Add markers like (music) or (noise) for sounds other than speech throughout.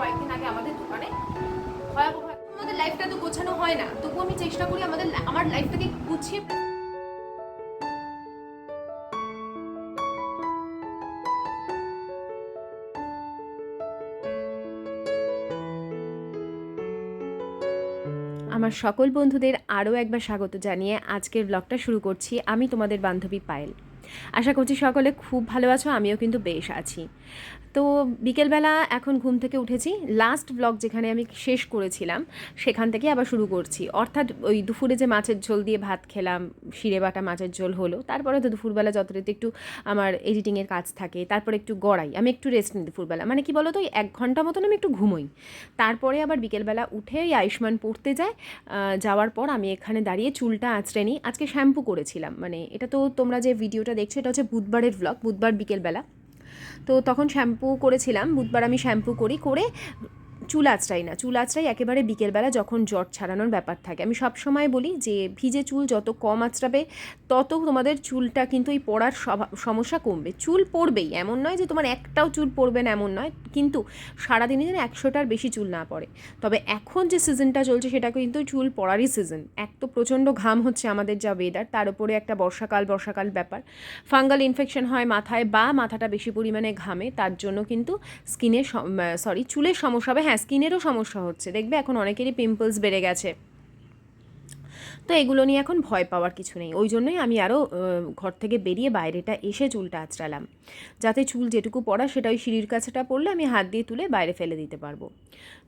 কয়েকদিন আগে আমাদের দোকানে। ভয়াবহ আমাদের লাইফটা তো গোছানো হয় না। তবু আমি চেষ্টা করি আমাদের আমার লাইফটাকে গুছিয়ে আমার সকল বন্ধুদের আরও একবার স্বাগত জানিয়ে আজকের ব্লগটা শুরু করছি আমি তোমাদের বান্ধবী পায়েল। আশা করছি সকলে খুব ভালো আছো, আমিও কিন্তু বেশ আছি। তো বিকেলবেলা এখন ঘুম থেকে উঠেছি। লাস্ট ব্লগ যেখানে আমি শেষ করেছিলাম, সেখান থেকে আবার শুরু করছি। অর্থাৎ ওই দুপুরে যে মাছের ঝোল দিয়ে ভাত খেলাম, শিরে বাটা মাছের ঝোল হলো, তারপরে তো দুপুরবেলা যতটা একটু আমার এডিটিংয়ের কাজ থাকে, তারপরে একটু গড়াই। আমি একটু রেস্ট নিই দুপুরবেলা। মানে কি বলো তো এক ঘণ্টা মতন আমি একটু ঘুমোই। তারপরে আবার বিকেলবেলা উঠে ওই আয়ুষ্মান পড়তে যায়। যাওয়ার পর আমি এখানে দাঁড়িয়ে চুলটা আঁচড়ে নিই। আজকে শ্যাম্পু করেছিলাম। মানে এটা তো তোমরা যে ভিডিওটা দেখছ, এটা হচ্ছে বুধবারের ব্লগ বুধবার বিকেলবেলা। তো তখন শ্যাম্পু করেছিলাম, বুধবার আমি শ্যাম্পু করি, করে চুল আঁচড়াই না, চুল আঁচড়াই একেবারে বিকেলবেলা যখন জট ছাড়ানোর ব্যাপার থাকে। আমি সব সময় বলি যে, ভিজে চুল যত কম আঁচড়াবে, তত তোমাদের চুলটা কিন্তু এই পড়ার সমস্যা কমবে। চুল পড়বেই, এমন নয় যে তোমার একটাও চুল পড়বে না, এমন নয়। কিন্তু সারাদিনে যেন একশোটার বেশি চুল না পড়ে। তবে এখন যে সিজনটা চলছে সেটা কিন্তু চুল পড়ারই সিজন। এক তো প্রচণ্ড ঘাম হচ্ছে আমাদের যা ওয়েদার তার উপরে একটা বর্ষাকাল বর্ষাকাল ব্যাপার। ফাঙ্গাল ইনফেকশন হয় মাথায় বা মাথাটা বেশি পরিমাণে ঘামে, তার জন্য কিন্তু স্কিনের সরি চুলের সমস্যা হবে। হ্যাঁ স্কিনেরও সমস্যা হচ্ছে। দেখবে এখন অনেকেরই পিম্পলস বেড়ে গেছে। তো এগুলো নিয়ে এখন ভয় পাওয়ার কিছু নেই। ওই জন্যই আমি আরও ঘর থেকে বেরিয়ে বাইরেটা এসে চুলটা আঁচড়ালাম। যাতে চুল যেটুকু পড়া সেটা ওই সিঁড়ির কাছেটা পড়লে আমি হাত দিয়ে তুলে বাইরে ফেলে দিতে পারব।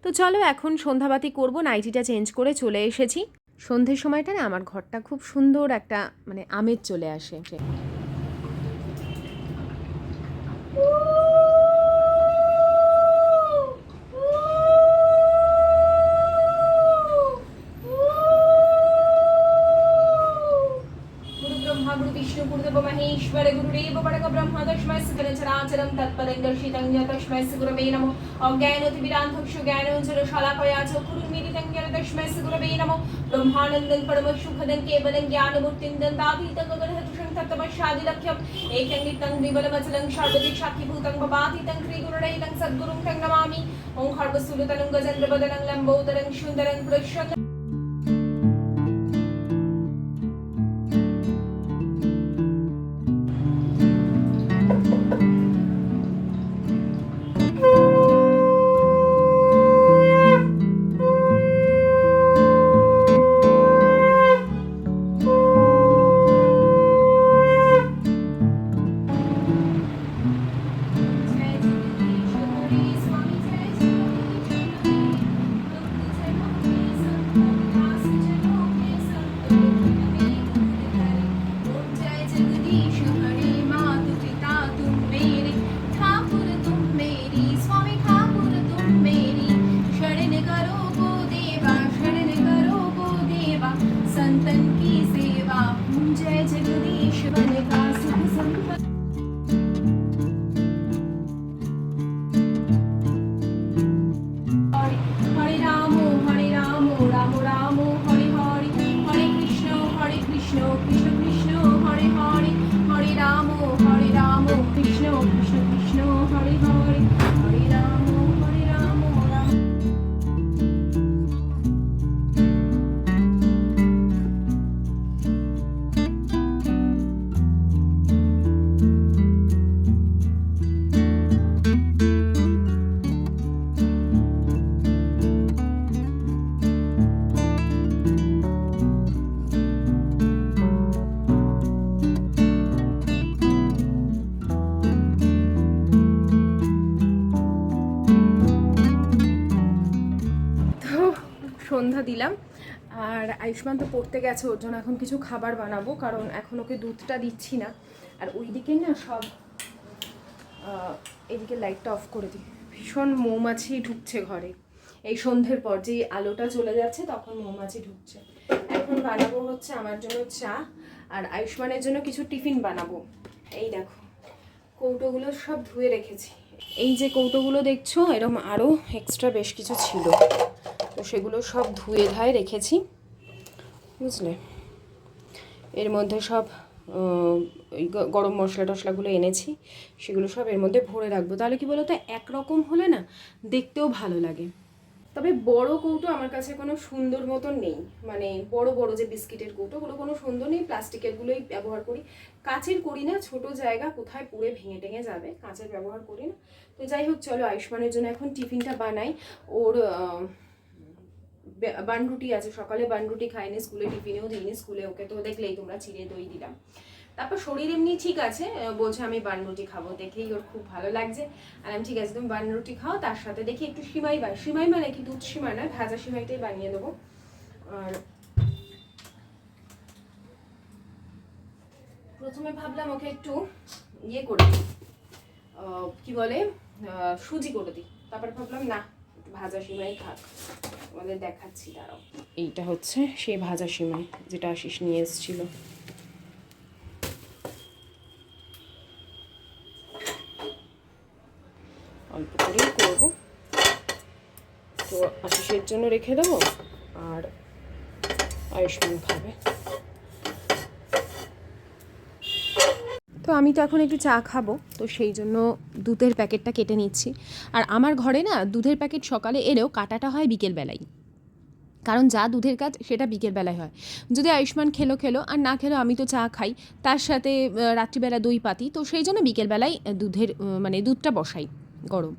তো চলো এখন সন্ধ্যাবাতি করব, নাইটিটা চেঞ্জ করে চলে এসেছি। সন্ধ্যের সময়টা না আমার ঘরটা খুব সুন্দর একটা মানে আমেজ চলে আসে। তৎপদেঙ্গর্ষিতং তস্মৈ শ্রীগুরবে নমো। অজ্ঞানতি বিরান্ধক্ষু জ্ঞানোজ্জ্বল শলাকয়া চক্ষুর্মিলিতং জ্ঞান তস্মৈ শ্রীগুরবে নমো। ব্রহ্মানন্দং পরম সুখদং কেবলং জ্ঞানমূর্তিং দন্তাভীতং গগনহতুষং তত্তমশাদিলক্ষ্যম একং নিত্যং দ্বিবলমচলং সর্বদিক সাক্ষীভূতং ভবাতীতং শ্রীগুরুরহিতং সদ্গুরুং তং নমামি। ওং খর্বসুলতনং গজেন্দ্রবদনং লম্বোদরং সুন্দরং পুরুষং আয়ুষ্মান তো পড়তে গেছে, ওর জন্য এখন কিছু খাবার বানাবো, কারণ এখন ওকে দুধটা দিচ্ছি না। আর ওই দিকে না সব এদিকে লাইটটা অফ করে দিই। ভীষণ মৌমাছি ঢুকছে ঘরে। এই সন্ধ্যের পর যেই আলোটা চলে যাচ্ছে, তখন মৌমাছি ঢুকছে। এখন বানাবো হচ্ছে আমার জন্য চা, আর আয়ুষ্মানের জন্য কিছু টিফিন বানাবো। এই দেখো, কৌটোগুলো সব ধুয়ে রেখেছি। এই যে কৌটোগুলো দেখছ এরকম আরও এক্সট্রা বেশ কিছু ছিল। তো সেগুলো সব ধুয়ে ধায়ে রেখেছি। বুঝলে? এর মধ্যে সব ওই গরম মশলা টশলাগুলো এনেছি, সেগুলো সব এর মধ্যে ভরে রাখব। তাহলে কি বলতো, একরকম হলে না দেখতেও ভালো লাগে। তবে বড় কৌটো আমার কাছে কোনো সুন্দর মতন নেই। মানে বড় বড় যে বিস্কিটের কৌটো, ওগুলো কোনো সুন্দর নেই। প্লাস্টিকের গুলোই ব্যবহার করি। কাচের করি না, ছোট জায়গা কোথায় পুড়ে ভেঙে টেঙে যাবে, কাঁচের ব্যবহার করি না। তো যাই হোক, চলো আয়ুষ্মানের জন্য এখন টিফিনটা বানাই। ওর বানরুটি আছে, সকালে বানরুটি খাইনি, স্কুলে টিফিনেও দিইনি, স্কুলে ওকে তো দেখলেই তোমরা চিড়ে দই দিলাম। তারপর শরীর এমনি ঠিক আছে বলছে আমি বানরুটি খাব, দেখেই ওর খুব ভালো লাগছে। আর আমি ঠিক আছে, তুমি বানরুটি খাও, তার সাথে দেখি একটু সিমাই বান সিমাই মানে কি, দুধ সিমাই না, ভাজা সিমাইটাই বানিয়ে দেবো। আর প্রথমে ভাবলাম ওকে একটু ইয়ে করে দিই কি বলে সুজি করে দিই। তারপর ভাবলাম না ভাজা সিমাই খাক। আমাদের দেখাচ্ছি, দাঁড়াও। এইটা হচ্ছে সেই ভাজা সিমাই যেটা আশিস নিয়ে এসেছিল। অল্প করেই করব। তো আশিসের জন্য রেখে দেবো, আর আয়ুষ্মান খাবে। আমি তো এখন একটু চা খাব, তো সেই জন্য দুধের প্যাকেটটা কেটে নিচ্ছি। আর আমার ঘরে না দুধের প্যাকেট সকালে এলেও কাটাটা হয় বিকেলবেলায় কারণ যা দুধের কাজ সেটা বিকেলবেলায় হয়। যদি আয়ুষ্মান খেলো খেলো, আর না খেলো আমি তো চা খাই। তার সাথে রাত্রিবেলা দই পাতি, তো সেই জন্য বিকেলবেলায় দুধের মানে দুধটা বসাই। গরম।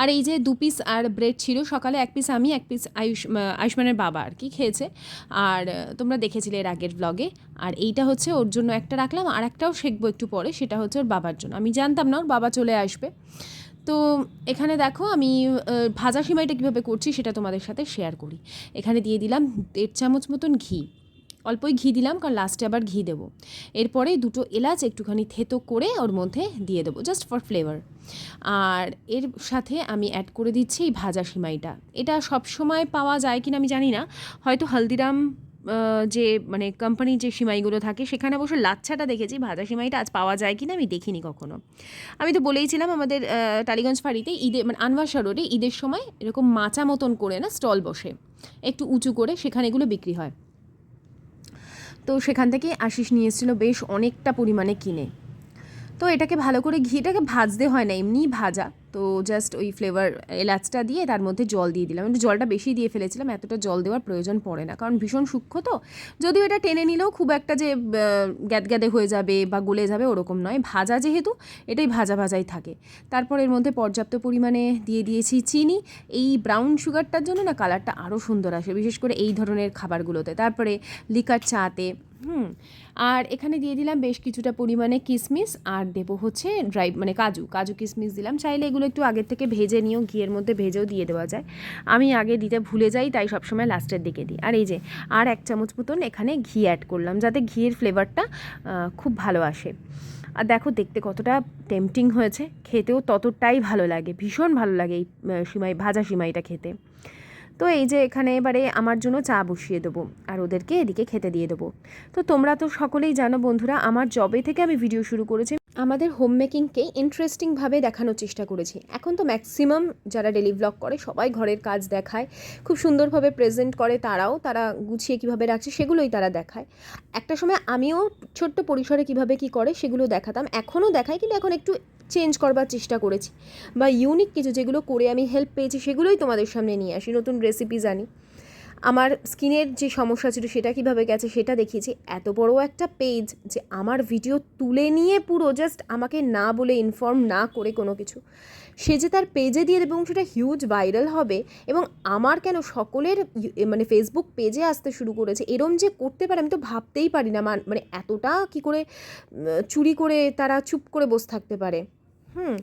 আর এই যে দু পিস আর ব্রেড ছিল, সকালে এক পিস আমি, এক পিস আয়ুষ আয়ুষ্মানের বাবা আর কি খেয়েছে। আর তোমরা দেখেছিলে এর আগের ব্লগে আর এইটা হচ্ছে ওর জন্য একটা রাখলাম, আর একটাও শেখবো একটু পরে, সেটা হচ্ছে ওর বাবার জন্য। আমি জানতাম না ওর বাবা চলে আসবে। তো এখানে দেখো আমি ভাজা সিমাইটা কীভাবে করছি সেটা তোমাদের সাথে শেয়ার করি। এখানে দিয়ে দিলাম দেড় চামচ মতন ঘি। অল্পই ঘি দিলাম, কারণ লাস্টে আবার ঘি দেবো। এরপরে দুটো এলাচ একটুখানি থেতো করে ওর মধ্যে দিয়ে দেবো জাস্ট ফর ফ্লেভার আর এর সাথে আমি অ্যাড করে দিচ্ছি এই ভাজা সিমাইটা। এটা সব সময় পাওয়া যায় কিনা আমি জানি না। হয়তো হলদিরাম যে মানে কোম্পানির যে সিমাইগুলো থাকে, সেখানে অবশ্য লাচ্ছাটা দেখেছি। ভাজা সিমাইটা আজ পাওয়া যায় কিনা আমি দেখিনি কখনো। আমি তো বলেইছিলাম আমাদের টালিগঞ্জ ফাড়িতে ঈদে মানে আনভাসা রোডে ঈদের সময় এরকম মাচা মতন করে না, স্টল বসে। একটু উঁচু করে সেখানে এগুলো বিক্রি হয়। তো সেখান থেকেই আশিস নিয়েছিল বেশ অনেকটা পরিমাণে কিনে। তো এটাকে ভালো করে ঘিটাকে ভাজতে হয় না, এমনিই ভাজা। তো জাস্ট ওই ফ্লেভার এলাচটা দিয়ে তার মধ্যে জল দিয়ে দিলাম। একটু জলটা বেশি দিয়ে ফেলেছিলাম, এতটা জল দেওয়ার প্রয়োজন পড়ে না। কারণ ভীষণ সূক্ষ্ম তো। যদিও এটা টেনে নিলেও খুব একটা যে গ্যাদগ্যাদে হয়ে যাবে বা গলে যাবে ওরকম নয়। ভাজা যেহেতু, এটাই ভাজা ভাজাই থাকে। তারপর এর মধ্যে পর্যাপ্ত পরিমাণে দিয়ে দিয়েছি চিনি। এই ব্রাউন সুগারটার জন্য না কালারটা আরও সুন্দর আসে, বিশেষ করে এই ধরনের খাবারগুলোতে। তারপরে লিকার চাতে হুম, আর এখানে দিয়ে দিলাম বেশ কিছুটা পরিমাণে কিশমিশ আর দেবো হচ্ছে ড্রাই মানে কাজু কাজু কিশমিশ দিলাম। চাইলে এগুলো একটু আগের থেকে ভেজে নিয়েও ঘিয়ের মধ্যে ভেজেও দিয়ে দেওয়া যায়। আমি আগে দিতে ভুলে যাই, তাই সবসময় লাস্টের দিকে দিই। আর এই যে, আর এক চামচ মতন এখানে ঘি অ্যাড করলাম, যাতে ঘিয়ের ফ্লেভারটা খুব ভালো আসে। আর দেখো দেখতে কতটা টেম্পটিং হয়েছে, খেতেও ততটাই ভালো লাগে, ভীষণ ভালো লাগে এই সিমাই, ভাজা সিমাইটা খেতে। তো এই যে এখানে এবারে আমার জন্য চা বসিয়ে দেবো আর ওদেরকে এদিকে খেতে দিয়ে দেবো। তো তোমরা তো সকলেই জানো বন্ধুরা, আমার জবে থেকে আমি ভিডিও শুরু করেছি। আমাদের হোম মেকিংকে ইন্টারেস্টিংভাবে দেখানোর চেষ্টা করেছি। এখন তো ম্যাক্সিমাম যারা ডেলি ব্লগ করে, সবাই ঘরের কাজ দেখায়, খুব সুন্দরভাবে প্রেজেন্ট করে তারাও, তারা গুছিয়ে কীভাবে রাখছে সেগুলোই তারা দেখায়। একটা সময় আমিও ছোট্ট পরিসরে কীভাবে কি করে সেগুলো দেখাতাম, এখনও দেখাই, কিন্তু এখন একটু চেঞ্জ করবার চেষ্টা করেছি। বা ইউনিক কিছু যেগুলো করে আমি হেল্প পেয়েছি সেগুলোই তোমাদের সামনে নিয়ে আসি, নতুন রেসিপি জানি আমার স্কিনের যে সমস্যা ছিল সেটা কীভাবে গেছে সেটা দেখিয়েছি। এত বড় একটা পেজ যে আমার ভিডিও তুলে নিয়ে পুরো জাস্ট আমাকে না বলে ইনফর্ম না করে কোনো কিছু। সে যে তার পেজে দিয়ে দেবে এবং সেটা হিউজ ভাইরাল হবে এবং আমার কেন সকলের মানে ফেসবুক পেজে আসতে শুরু করেছে, এরম যে করতে পারে আমি তো ভাবতেই পারি না মানে এতটা কি করে চুরি করে তারা চুপ করে বসে থাকতে পারে। হুম,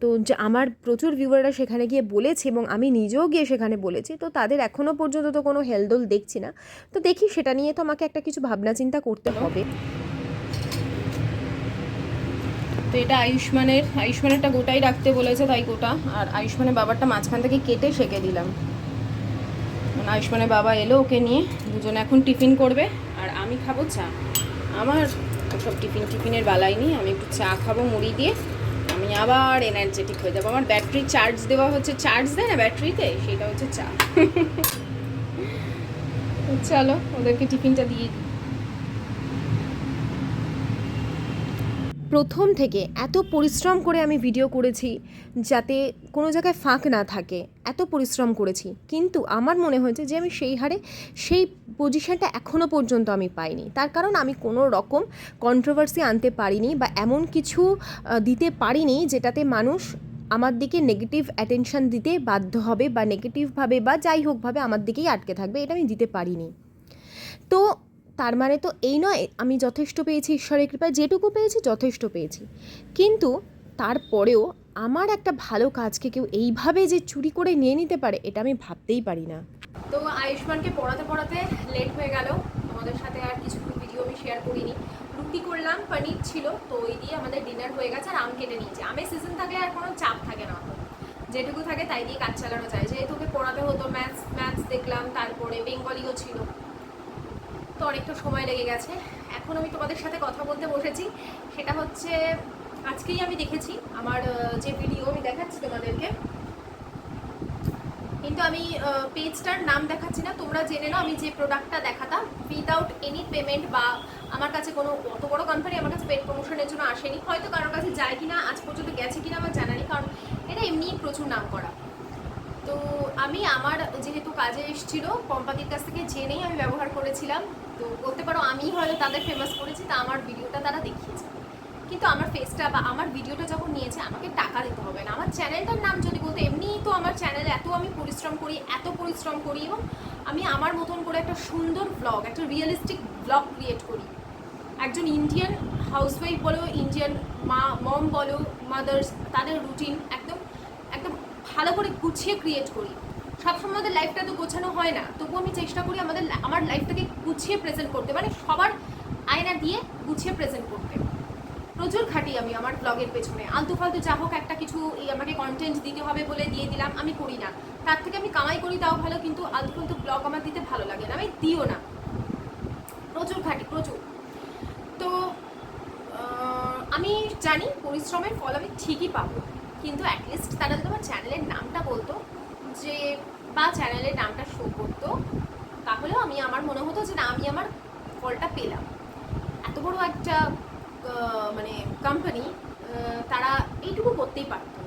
তো যে আমার প্রচুর ভিউয়াররা সেখানে গিয়ে বলেছে এবং আমি নিজেও গিয়ে সেখানে বলেছি, তো তাদের এখনও পর্যন্ত তো কোনো হেলদোল দেখছি না। তো দেখি সেটা নিয়ে তো আমাকে একটা কিছু ভাবনা চিন্তা করতে হবে। তো এটা আয়ুষ্মানের, আয়ুষ্মানেরটা গোটাই রাখতে বলেছে তাই গোটা, আর আয়ুষ্মানের বাবারটা মাঝখান থেকে কেটে সেঁকে দিলাম। মানে আয়ুষ্মানের বাবা এলো ওকে নিয়ে, দুজনে এখন টিফিন করবে, আর আমি খাব চা। আমার সব টিফিন, টিফিনের বালাই নিয়ে আমি একটু চা খাব মুড়ি দিয়ে। আমি আবার এনার্জেটিক হয়ে যাব। আমার ব্যাটারি চার্জ দেওয়া হচ্ছে চার্জ দেয় না ব্যাটারিতে সেটা হচ্ছে চা। (laughs) চলো, ওদেরকে টিফিনটা দিয়ে দিই। প্রথম থেকে এত পরিশ্রম করে আমি ভিডিও করেছি, যাতে কোনো জায়গায় ফাঁক না থাকে। এত পরিশ্রম করেছি। কিন্তু আমার মনে হয়েছে যে আমি সেই হারে, সেই পজিশনটা এখনও পর্যন্ত আমি পাইনি। তার কারণ আমি কোনো রকম কন্ট্রোভার্সি আনতে পারিনি বা এমন কিছু দিতে পারিনি যেটাতে মানুষ আমার দিকে নেগেটিভ অ্যাটেনশন দিতে বাধ্য হবে বা নেগেটিভভাবে বা যাই হোকভাবে আমার দিকেই আটকে থাকবে, এটা আমি দিতে পারিনি। তো তার মানে তো এই নয়, আমি যথেষ্ট পেয়েছি ঈশ্বরের কৃপায়, যেটুকু পেয়েছি যথেষ্ট পেয়েছি। কিন্তু তারপরেও আমার একটা ভালো কাজকে কেউ এইভাবে যে চুরি করে নিয়ে নিতে পারে, এটা আমি ভাবতেই পারি না। তো আয়ুষ্মানকে পড়াতে পড়াতে লেট হয়ে গেল। তোমাদের সাথে আর কিছু ভিডিও আমি শেয়ার করিনি। রুটি করলাম, পনির ছিল, তো ওই দিয়ে আমাদের ডিনার হয়ে গেছে আর আম কেটে নিয়েছি। আমের সিজন থাকলে আর কোনো চাপ থাকে না। যেটুকু থাকে তাই দিয়ে কাজ চালানো যায়। যেহেতু ওকে পড়াতে হতো ম্যাথস ম্যাথস দেখলাম, তারপরে বেঙ্গলিও ছিল। তো অনেকটা সময় লেগে গেছে। এখন আমি তোমাদের সাথে কথা বলতে বসেছি। সেটা হচ্ছে আজকেই আমি দেখেছি, আমার যে ভিডিও আমি দেখাচ্ছি তোমাদেরকে। কিন্তু আমি পেজটার নাম দেখাচ্ছি না, তোমরা জেনে নাও, আমি যে প্রোডাক্টটা দেখাতাম উইদাউট এনি পেমেন্ট বা আমার কাছে কোনো অত বড় কোম্পানি আমার কাছে পেড প্রমোশনের জন্য আসেনি। হয়তো কারোর কাছে যায় কিনা, আজ পর্যন্ত গেছে কিনা, আমার জানা নেই, কারণ এটা এমনিই প্রচুর নাম করা। তো আমি আমার যেহেতু কাজে এসেছিল কোম্পানির কাছ থেকে জেনেই আমি ব্যবহার করেছিলাম। তো বলতে পারো আমি হয়তো তাদের ফেমাস করেছি, তা আমার ভিডিওটা তারা দেখিয়েছে। কিন্তু আমার ফেসটা বা আমার ভিডিওটা যখন নিয়েছে, আমাকে টাকা দিতে হবে না। আমার চ্যানেলটার নাম যদি বলতে, এমনিই তো আমার চ্যানেলে এত আমি পরিশ্রম করি, এত পরিশ্রম করি এবং আমি আমার মতন করে একটা সুন্দর ব্লগ একটা রিয়েলিস্টিক ব্লগ ক্রিয়েট করি। একজন ইন্ডিয়ান হাউসওয়াইফ বলো ইন্ডিয়ান মা মম বলো মাদার্স তাদের রুটিন একদম একদম ভালো করে গুছিয়ে ক্রিয়েট করি। সবসময় আমাদের লাইফটা তো গোছানো হয় না। তবুও আমি চেষ্টা করি আমাদের, আমার লাইফটাকে গুছিয়ে প্রেজেন্ট করতে। মানে সবার আয়না দিয়ে গুছিয়ে প্রেজেন্ট করতে। প্রচুর খাটি আমি আমার ব্লগের পেছনে। আলতু ফালতু যা হোক একটা কিছু আমাকে কন্টেন্ট দিতে হবে বলে দিয়ে দিলাম, আমি করি না। তার থেকে আমি কামাই করি, তাও ভালো, কিন্তু আলতু ফালতু ব্লগ আমার দিতে ভালো লাগে না, আমি দিও না। প্রচুর খাটি, প্রচুর। তো আমি জানি পরিশ্রমের ফল আমি ঠিকই পাবো, কিন্তু অ্যাটলিস্ট তারা যদি আমার চ্যানেলের নামটা বলতো, যে বা চ্যানেলের নামটা শো করতো, তাহলেও আমি, আমার মনে হতো যে না, আমি আমার ফলটা পেলাম। এত বড় একটা মানে কোম্পানি তারা এইটুকু করতেই পারতো।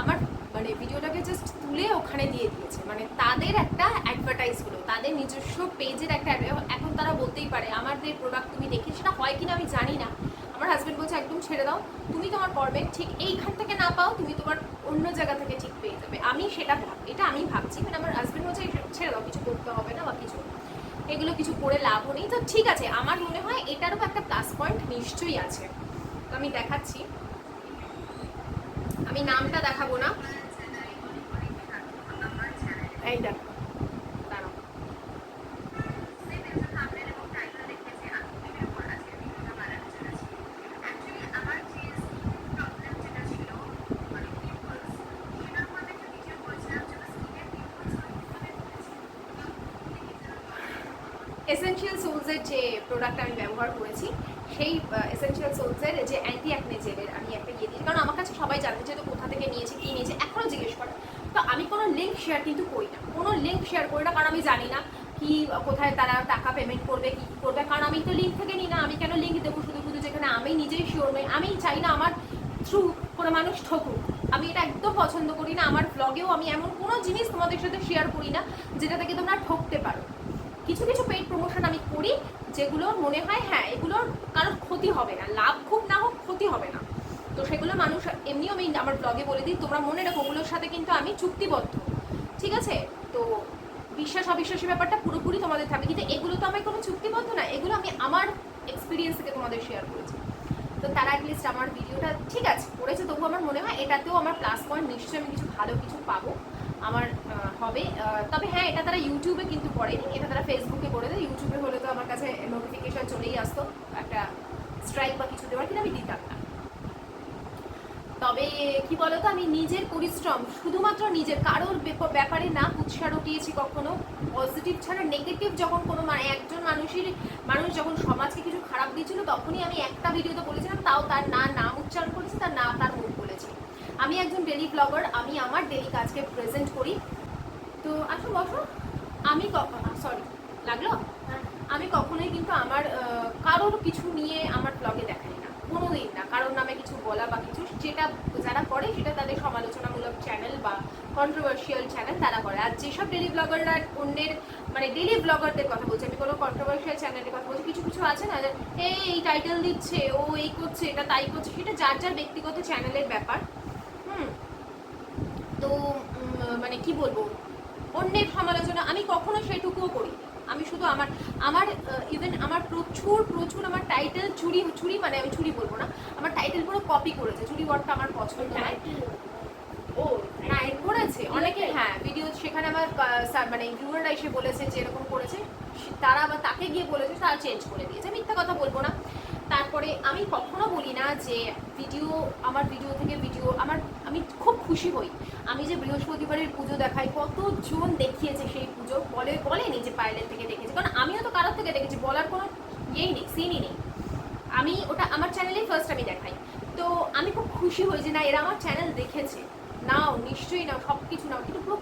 আমার মানে ভিডিওটাকে জাস্ট তুলে ওখানে দিয়ে দিয়েছে। মানে তাদের একটা অ্যাডভার্টাইজ হলো, তাদের নিজস্ব পেজের একটা এখন তারা বলতেই পারে, আমাদের প্রোডাক্ট তুমি দেখে সেটা হয় কিনা আমি জানি না। আমার হাজব্যান্ড বলছে, একদম ছেড়ে দাও, তুমি তোমার পর্বে ঠিক এইখান থেকে না পাও, তুমি তোমার অন্য জায়গা থেকে ঠিক পেয়ে যাবে। আমি সেটা ভাব এটা আমি ভাবছি মানে আমার হাজব্যান্ড বলছে, ছেড়ে দাও, কিছু করতে হবে না বা কিছু এগুলো কিছু করে লাভও নেই। তো ঠিক আছে, আমার মনে হয় এটারও একটা প্লাস পয়েন্ট নিশ্চয়ই আছে। তো আমি দেখাচ্ছি। আমি নামটা দেখাবো না। এই দেখো দাঁড়াও এসেনশিয়াল সোলসের যে প্রোডাক্ট আমি ব্যবহার করেছি, সেই এসেনশিয়াল সোলসের যে অ্যান্টি অ্যাকনে জেলের আমি একটা ইয়ে দিই কারণ আমার কাছে সবাই চাই তো কোথা থেকে নিয়েছি, কী নিয়েছে এখনও জিজ্ঞেস করে। তো আমি কোনো লিঙ্ক শেয়ার কিন্তু করি না। কোনো লিঙ্ক শেয়ার করি না, কারণ আমি জানি না কি, কোথায় তারা টাকা পেমেন্ট করবে, কী করবে। কারণ আমি তো লিঙ্ক থেকে নিই না, আমি কেন লিঙ্ক দেবো শুধু শুধু যেখানে আমি নিজেই শিওর নই। আমি চাই না আমার থ্রু কোনো মানুষ ঠকুক। আমি এটা একদম পছন্দ করি না। আমার ব্লগেও আমি এমন কোনো জিনিস তোমাদের সাথে শেয়ার করি না, যেটা থেকে তোমরা ঠকতে পারো। কিছু কিছু পেইড প্রমোশন আমি করি, যেগুলো মনে হয় হ্যাঁ এগুলোর কারোর ক্ষতি হবে না। লাভ খুব না হোক, ক্ষতি হবে না। তো সেগুলো মানুষ এমনিও আমি আমার ব্লগে বলে দিই, তোমরা মনে রাখো, ওগুলোর সাথে কিন্তু আমি চুক্তিবদ্ধ। ঠিক আছে? তো বিশ্বাস, অবিশ্বাসের ব্যাপারটা পুরোপুরি তোমাদের থাকবে। কিন্তু এগুলো তো আমার কোনো চুক্তিবদ্ধ না, এগুলো আমি আমার এক্সপিরিয়েন্স থেকে তোমাদের শেয়ার করেছি। তো তারা অ্যাটলিস্ট আমার ভিডিওটা ঠিক আছে করেছে তবু আমার মনে হয় এটাতেও আমার প্লাস পয়েন্ট নিশ্চয়ই আমি কিছু ভালো কিছু পাবো। আমার হবে। তবে হ্যাঁ এটা তারা ইউটিউবে কিন্তু করেনি এটা তারা ফেসবুকে করে দেয়। ইউটিউবে হলে তো আমার কাছে নোটিফিকেশন চলেই আসতো, একটা স্ট্রাইক বা কিছু দেওয়ার, কিন্তু আমি দিতাম না। তবে কি বলতো, আমি নিজের পরিশ্রম, শুধুমাত্র নিজের, কারোর ব্যাপারে না কুৎসা রটিয়েছি কখনো। পজিটিভ ছাড়া নেগেটিভ যখন কোনো মানে একজন মানুষের, মানুষ যখন সমাজকে কিছু খারাপ দিয়েছিল, তখনই আমি একটা ভিডিওতে বলেছিলাম, তাও তার না, নাম উচ্চারণ করেছি, তার না, তার মুখ আমি একজন ডেলি ব্লগার আমি আমার ডেলি কাজকে প্রেজেন্ট করি। তো আসো বসো। আমি সরি লাগল? আমি কখনোই কিন্তু আমার কারোর কিছু নিয়ে আমার ব্লগে দেখাই না কোনো দিন না। কারোর নামে কিছু বলা বা কিছু যেটা যারা করে সেটা তাদের সমালোচনামূলক চ্যানেল বা কন্ট্রোভার্সিয়াল চ্যানেল তারা করে। আর যেসব ডেলি ব্লগাররা অন্যের মানে ডেলি ব্লগারদের কথা বলছি আমি কোনো কন্ট্রোভার্সিয়াল চ্যানেলের কথা বলছি কিছু কিছু আছে না এই টাইটেল দিচ্ছে ও এই করছে এটা তাই করছে। সেটা যার যার ব্যক্তিগত চ্যানেলের ব্যাপার তো মানে কি বলব অন্যের সমালোচনা আমি কখনো সেটুকুও করি না। আমি শুধু আমার আমার ইভেন আমার প্রচুর প্রচুর আমার টাইটেল চুরি চুরি মানে আমি চুরি বলব না আমার টাইটেল পুরো কপি করেছে চুরি ওয়ার্ডটা আমার পছন্দ নয়। ও হ্যাঁ এর করেছে অনেকে হ্যাঁ ভিডিও সেখানে আমার মানে ভিউয়াররা এসে বলেছে যে এরকম করেছে তারা আবার তাকে গিয়ে বলেছে তারা চেঞ্জ করে দিয়েছে মিথ্যা কথা বলব না। তারপরে আমি কখনো বলি না যে ভিডিও আমার ভিডিও থেকে ভিডিও আমার, আমি খুব খুশি হই। আমি যে বৃহস্পতিবারের পুজো দেখাই, কতজন দেখিয়েছে সেই পুজো? বলে, বলেনি যে পাইলের থেকে দেখেছে। কারণ আমিও তো কারোর থেকে দেখেছি, বলার কোনো ইয়েই নেই সিনই নেই। আমি ওটা, আমার চ্যানেলেই ফার্স্ট আমি দেখাই। তো আমি খুব খুশি হই যে না, এরা আমার চ্যানেল দেখেছে। নাও, নিশ্চয়ই নাও সব কিছু নাও, কিন্তু পুরো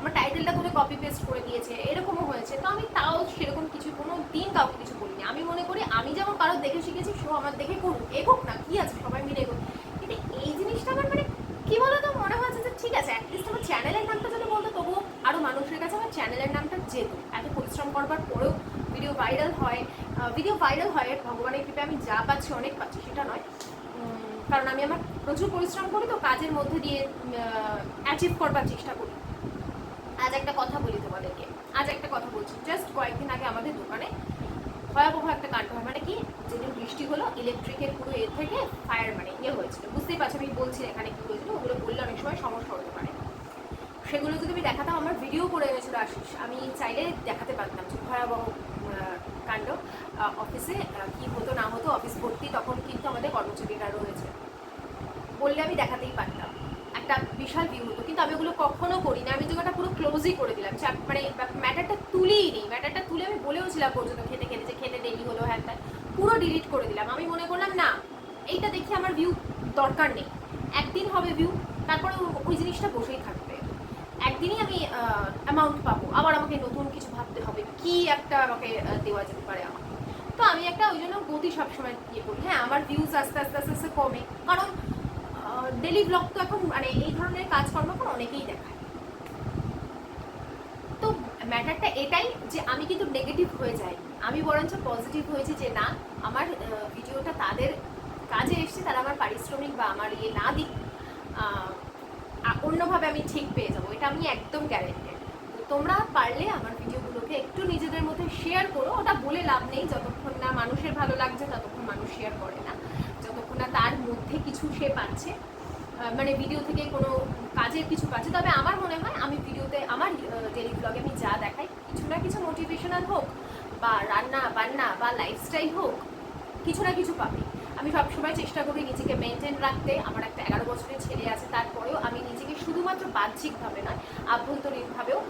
আমার টাইটেলটা করে কপি পেস্ট করে দিয়েছে এরকমও হয়েছে। তো আমি তাও সেরকম কিছু, কোনো দিন কাউকে কিছু বলিনি। আমি মনে করি, আমি যেমন কারোর দেখে শিখেছি সেও আমার দেখে করুক এগোক না, কি আছে, সবাই মিলে এগোক কিন্তু এই জিনিসটা আমার মানে কি বলতো, মনে হয়েছে যে ঠিক আছে অ্যাটলিস্ট আমার চ্যানেলের নামটা যদি বলতো, তবুও আরও মানুষের কাছে আমার চ্যানেলের নামটা যেত। এত পরিশ্রম করবার পরেও ভিডিও ভাইরাল হয় ভিডিও ভাইরাল হয়, ভগবানের কৃপে আমি যা পাচ্ছি, অনেক পাচ্ছি, সেটা নয়। কারণ আমি আমার প্রচুর পরিশ্রম করি, তো কাজের মধ্যে দিয়ে অ্যাচিভ করবার চেষ্টা করি। আজ একটা কথা বলি তোমাদেরকে। আজ একটা কথা বলছি। জাস্ট কয়েকদিন আগে আমাদের দোকানে ভয়াবহ একটা কাণ্ড হয়। মানে কি? যেদিন বৃষ্টি হলো ইলেকট্রিকের পুরো এ থেকে ফায়ার মানে ইয়ে হয়েছিল। বুঝতেই পারছ আমি বলছি এখানে কি হয়েছিল, ওগুলো বললে অনেক সময় সমস্যা হতে পারে। সেগুলো যদি আমি দেখাতাম, আমার ভিডিও করে এনেছিল আশিস। আমি চাইলে দেখাতে পারতাম যে ভয়াবহ কাণ্ড অফিসে কি হতো, না হতো অফিস ভর্তি তখন কিন্তু আমাদের কর্মচারীরা রয়েছে। বললে আমি দেখাতেই পারতাম। একটা বিশাল ভিউ হতো। আমি ওগুলো কখনো করি না আমি ওটা পুরো ক্লোজই করে দিলাম। মানে ম্যাটারটা তুলেই নেই ম্যাটারটা তুলে আমি বলেও ছিলাম পর্যন্ত খেতে খেতে যে খেতে দেরি হলো হ্যাঁ ত্যান। পুরো ডিলিট করে দিলাম। আমি মনে করলাম, না, এইটা দেখে আমার ভিউ দরকার নেই। একদিন হবে ভিউ তারপরে ওই জিনিসটা বসেই থাকবে। একদিনই আমি অ্যামাউন্ট পাবো। আবার আমাকে নতুন কিছু ভাবতে হবে। কি একটা আমাকে দেওয়া যেতে পারে আমাকে তো আমি একটা ওই জন্য গতি সবসময় ইয়ে করি। হ্যাঁ আমার ভিউজ আস্তে আস্তে আস্তে আস্তে কমে। কারণ ডেলি ব্লগ তো এখন মানে এই ধরনের কাজকর্ম এখন অনেকেই দেখায়। তো ম্যাটারটা এটাই যে আমি কিন্তু নেগেটিভ হয়ে যাই আমি বরঞ্চ পজিটিভ হয়েছি যে না, আমার ভিডিওটা তাদের কাজে এসছে, তারা আমার পারিশ্রমিক বা আমার ইয়ে না দিক অন্যভাবে আমি ঠিক পেয়ে যাব। এটা আমি একদম গ্যারেন্টেড তোমরা পারলে আমার ভিডিওগুলোকে একটু নিজেদের মধ্যে শেয়ার করো। ওটা বলে লাভ নেই, যতক্ষণ না মানুষের ভালো লাগছে, ততক্ষণ মানুষ শেয়ার করে না। যতক্ষণ না তার মধ্যে কিছু সে পাচ্ছে। মানে ভিডিও থেকে কোনো কাজের কিছু পাচ্ছে। তবে আমার মনে হয় আমি ভিডিওতে আমার ডেলি ব্লগে আমি যা দেখাই, কিছু না কিছু মোটিভেশনাল হোক বা রান্না, বান্না বা লাইফস্টাইল হোক, কিছু না কিছু পাবে। আমি সবসময় চেষ্টা করি নিজেকে মেনটেন রাখতে। আমার একটা এগারো বছরের ছেলে আছে, তারপরেও আমি নিজেকে শুধুমাত্র বাহ্যিকভাবে নয়, আভ্যন্তরীণভাবেও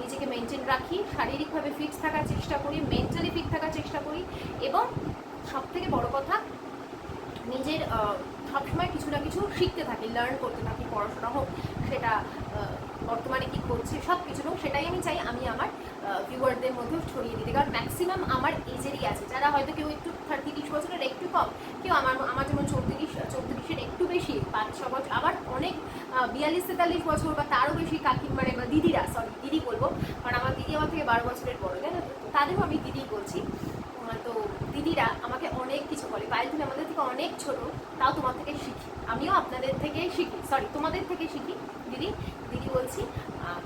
নিজেকে মেনটেন রাখি, শারীরিকভাবে ফিট থাকার চেষ্টা করি মেন্টালি ফিট থাকার চেষ্টা করি এবং সব থেকে বড় কথা, নিজের সবসময় কিছু না কিছু শিখতে থাকি লার্ন করতে থাকি, পড়াশোনা হোক, সেটা বর্তমানে কি করছে সব কিছু হোক, সেটাই আমি চাই আমি আমার ভিউয়ারদের মধ্যেও ছড়িয়ে দিতে। কারণ ম্যাক্সিমাম আমার এজেরই আছে। যারা হয়তো কেউ একটু থার্টি তিরিশ বছরের একটু কম, কেউ আমার আমার যেমন চৌত্রিশ, চৌত্রিশের একটু বেশি, পাঁচ, ছ বছর, আবার অনেক বিয়াল্লিশ, তেতাল্লিশ বছর বা তারও বেশি কাকি মানে বা দিদিরা সরি দিদি বলব, কারণ আমার দিদি আমার থেকে বারো বছরের বড়, তাই না? তাদেরও আমি দিদি বলছি। তো দিদিরা আমাকে অনেক কিছু বলে। পায়েল তুমি আমাদের থেকে অনেক ছোট, তাও তোমার থেকে শিখি। আমিও আপনাদের থেকে শিখি। সরি তোমাদের থেকে শিখি। দিদি দিদি বলছি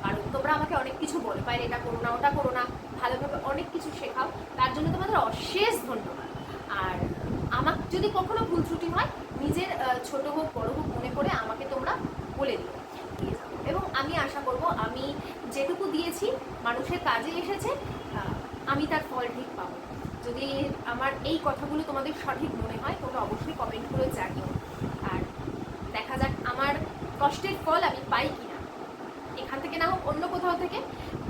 কারণ তোমরা আমাকে অনেক কিছু বলো। পায়েল, এটা করো না, ওটা করো না। ভালোভাবে অনেক কিছু শেখাও। তার জন্য তোমাদের অশেষ ধন্যবাদ। আর আমার যদি কখনো ভুল ত্রুটি হয়, নিজের ছোট হোক, বড় হোক, মনে করে আমাকে তোমরা বলে দিও। এবং আমি আশা করব, আমি যেটুকু দিয়েছি, মানুষের কাজে এসেছে আমি তার ফল ঠিক পাবো। যদি আমার এই কথাগুলো তোমাদের সঠিক মনে হয়, তোমরা অবশ্যই কমেন্ট করে জানিও। আর দেখা যাক আমার কষ্টের ফল আমি পাই কি না এখান থেকে না হোক অন্য কোথাও থেকে।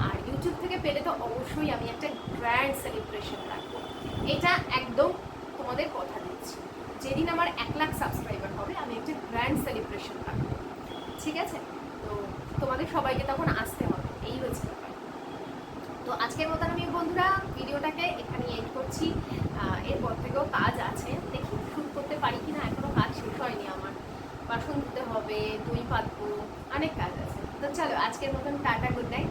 আর ইউটিউব থেকে পেলে তো অবশ্যই আমি একটা গ্র্যান্ড সেলিব্রেশন রাখব। এটা একদম তোমাদের কথা দিচ্ছি। যেদিন আমার এক লাখ সাবস্ক্রাইবার হবে, আমি একটা গ্র্যান্ড সেলিব্রেশন রাখব। ঠিক আছে? তো তোমাদের সবাইকে তখন আসতে হবে। এই হচ্ছে ব্যাপার তো আজকের মতন আমি বন্ধুরা ভিডিওটাকে এখানে এড করছি। এরপর থেকেও কাজ আছে। দেখি শুরু করতে পারি কি না এখনও কাজ শেষ হয়নি আমার। বাসন ধুতে হবে, দই পাতবো, অনেক কাজ আছে। তো চলো, আজকের মতন টাটা গুড নাইট